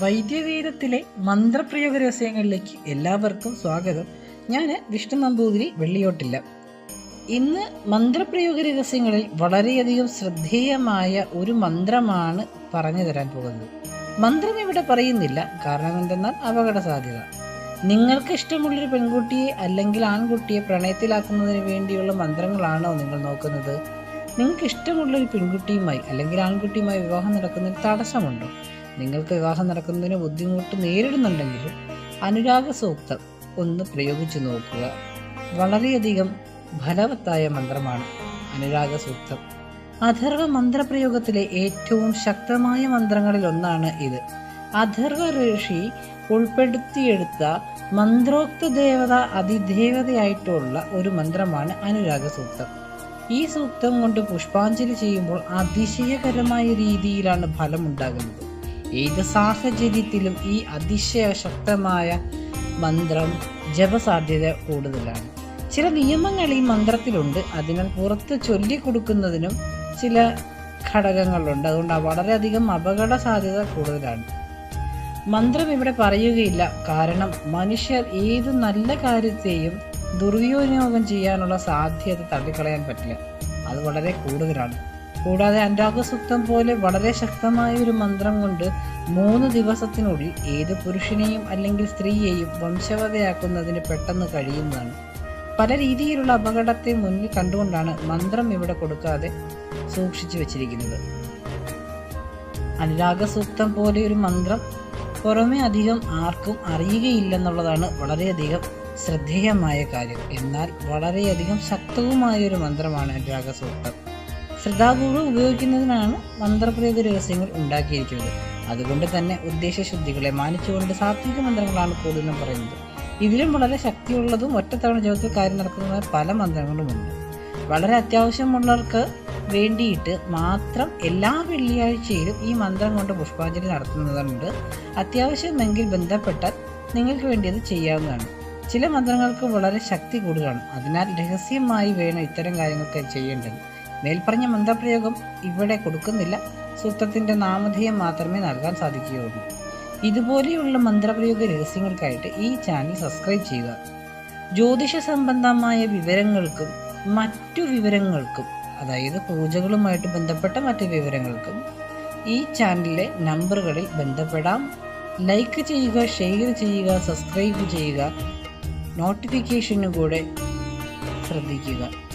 വൈദ്യവേദത്തിലെ മന്ത്രപ്രയോഗ രഹസ്യങ്ങളിലേക്ക് എല്ലാവർക്കും സ്വാഗതം. ഞാൻ വിഷ്ണു നമ്പൂതിരി വെള്ളിയോട്ടില്ല. ഇന്ന് മന്ത്രപ്രയോഗ രഹസ്യങ്ങളിൽ വളരെയധികം ശ്രദ്ധേയമായ ഒരു മന്ത്രമാണ് പറഞ്ഞു തരാൻ പോകുന്നത്. മന്ത്രം ഇവിടെ പറയുന്നില്ല. കാരണം എന്തെന്നാൽ അപകട സാധ്യത നിങ്ങൾക്ക് ഇഷ്ടമുള്ളൊരു പെൺകുട്ടിയെ അല്ലെങ്കിൽ ആൺകുട്ടിയെ പ്രണയത്തിലാക്കുന്നതിന് വേണ്ടിയുള്ള മന്ത്രങ്ങളാണോ നിങ്ങൾ നോക്കുന്നത്? നിങ്ങൾക്ക് ഇഷ്ടമുള്ളൊരു പെൺകുട്ടിയുമായി അല്ലെങ്കിൽ ആൺകുട്ടിയുമായി വിവാഹം നടക്കുന്നതിൽ തടസ്സമുണ്ടോ? നിങ്ങൾക്ക് വിവാഹം നടക്കുന്നതിന് ബുദ്ധിമുട്ട് നേരിടുന്നുണ്ടെങ്കിലും അനുരാഗ സൂക്തം ഒന്ന് പ്രയോഗിച്ചു നോക്കുക. വളരെയധികം ഫലവത്തായ മന്ത്രമാണ് അനുരാഗ സൂക്തം. അഥർവ മന്ത്രപ്രയോഗത്തിലെ ഏറ്റവും ശക്തമായ മന്ത്രങ്ങളിൽ ഒന്നാണ് ഇത്. അഥർവ ഋഷി ഉൾപ്പെടുത്തിയെടുത്ത മന്ത്രോക്ത ദേവത അതിദേവതയായിട്ടുള്ള ഒരു മന്ത്രമാണ് അനുരാഗ സൂക്തം. ഈ സൂക്തം കൊണ്ട് പുഷ്പാഞ്ജലി ചെയ്യുമ്പോൾ അതിശയകരമായ രീതിയിലാണ് ഫലമുണ്ടാകുന്നത്. ഏത് സാഹചര്യത്തിലും ഈ അതിശയ ശക്തമായ മന്ത്രം ജപസാധ്യത കൂടുതലാണ്. ചില നിയമങ്ങൾ ഈ മന്ത്രത്തിലുണ്ട്. അതിനാൽ പുറത്ത് ചൊല്ലിക്കൊടുക്കുന്നതിനും ചില ഘടകങ്ങളുണ്ട്. അതുകൊണ്ട് വളരെയധികം അപകട സാധ്യത കൂടുതലാണ്. മന്ത്രം ഇവിടെ പറയുകയില്ല. കാരണം മനുഷ്യർ ഏത് നല്ല കാര്യത്തെയും ദുർവിനിയോഗം ചെയ്യാനുള്ള സാധ്യത തള്ളിക്കളയാൻ പറ്റില്ല. അത് വളരെ കൂടുതലാണ്. കൂടാതെ അനുരാഗസൂക്തം പോലെ വളരെ ശക്തമായ ഒരു മന്ത്രം കൊണ്ട് മൂന്ന് ദിവസത്തിനുള്ളിൽ ഏത് പുരുഷനെയും അല്ലെങ്കിൽ സ്ത്രീയെയും വംശവതയാക്കുന്നതിന് പെട്ടെന്ന് കഴിയുന്നതാണ്. പല രീതിയിലുള്ള അപകടത്തെ മുന്നിൽ കണ്ടുകൊണ്ടാണ് മന്ത്രം ഇവിടെ കൊടുക്കാതെ സൂക്ഷിച്ചു വച്ചിരിക്കുന്നത്. അനുരാഗസൂക്തം പോലെ ഒരു മന്ത്രം പുറമെ അധികം ആർക്കും അറിയുകയില്ലെന്നുള്ളതാണ് വളരെയധികം ശ്രദ്ധേയമായ കാര്യം. എന്നാൽ വളരെയധികം ശക്തവുമായ ഒരു മന്ത്രമാണ് അനുരാഗസൂക്തം. ശ്രദ്ധാപൂർവം ഉപയോഗിക്കുന്നതിനാണ് മന്ത്രപ്രയോഗ രഹസ്യങ്ങൾ ഉണ്ടാക്കിയിരിക്കുന്നത്. അതുകൊണ്ട് തന്നെ ഉദ്ദേശശുദ്ധികളെ മാനിച്ചുകൊണ്ട് സാത്വിക മന്ത്രങ്ങളാണ് കൂടുതലും പറയുന്നത്. ഇതിലും വളരെ ശക്തിയുള്ളതും ഒറ്റത്തവണ ജപത്തിൽ കാര്യം നടക്കുന്ന പല മന്ത്രങ്ങളുമുണ്ട്. വളരെ അത്യാവശ്യമുള്ളവർക്ക് വേണ്ടിയിട്ട് മാത്രം എല്ലാ വെള്ളിയാഴ്ചയിലും ഈ മന്ത്രം കൊണ്ട് പുഷ്പാഞ്ജലി നടത്തുന്നതുണ്ട്. അത്യാവശ്യമെങ്കിൽ ബന്ധപ്പെട്ടാൽ നിങ്ങൾക്ക് വേണ്ടി അത് ചെയ്യാവുന്നതാണ്. ചില മന്ത്രങ്ങൾക്ക് വളരെ ശക്തി കൂടുതലാണ്. അതിനാൽ രഹസ്യമായി വേണം ഇത്തരം കാര്യങ്ങളൊക്കെ ചെയ്യേണ്ടത്. മേൽപ്പറഞ്ഞ മന്ത്രപ്രയോഗം ഇവിടെ കൊടുക്കുന്നില്ല. സൂത്രത്തിന്റെ നാമധേയം മാത്രമേ നൽകാൻ സാധിക്കുകയുള്ളൂ. ഇതുപോലെയുള്ള മന്ത്രപ്രയോഗ രഹസ്യങ്ങൾക്കായിട്ട് ഈ ചാനൽ സബ്സ്ക്രൈബ് ചെയ്യുക. ജ്യോതിഷ സംബന്ധമായ വിവരങ്ങൾക്കും മറ്റു വിവരങ്ങൾക്കും അതായത് പൂജകളുമായിട്ട് ബന്ധപ്പെട്ട മറ്റു വിവരങ്ങൾക്കും ഈ ചാനലിലെ നമ്പറുകളിൽ ബന്ധപ്പെടാം. ലൈക്ക് ചെയ്യുക ഷെയർ ചെയ്യുക സബ്സ്ക്രൈബ് ചെയ്യുക നോട്ടിഫിക്കേഷനും കൂടെ ശ്രദ്ധിക്കുക.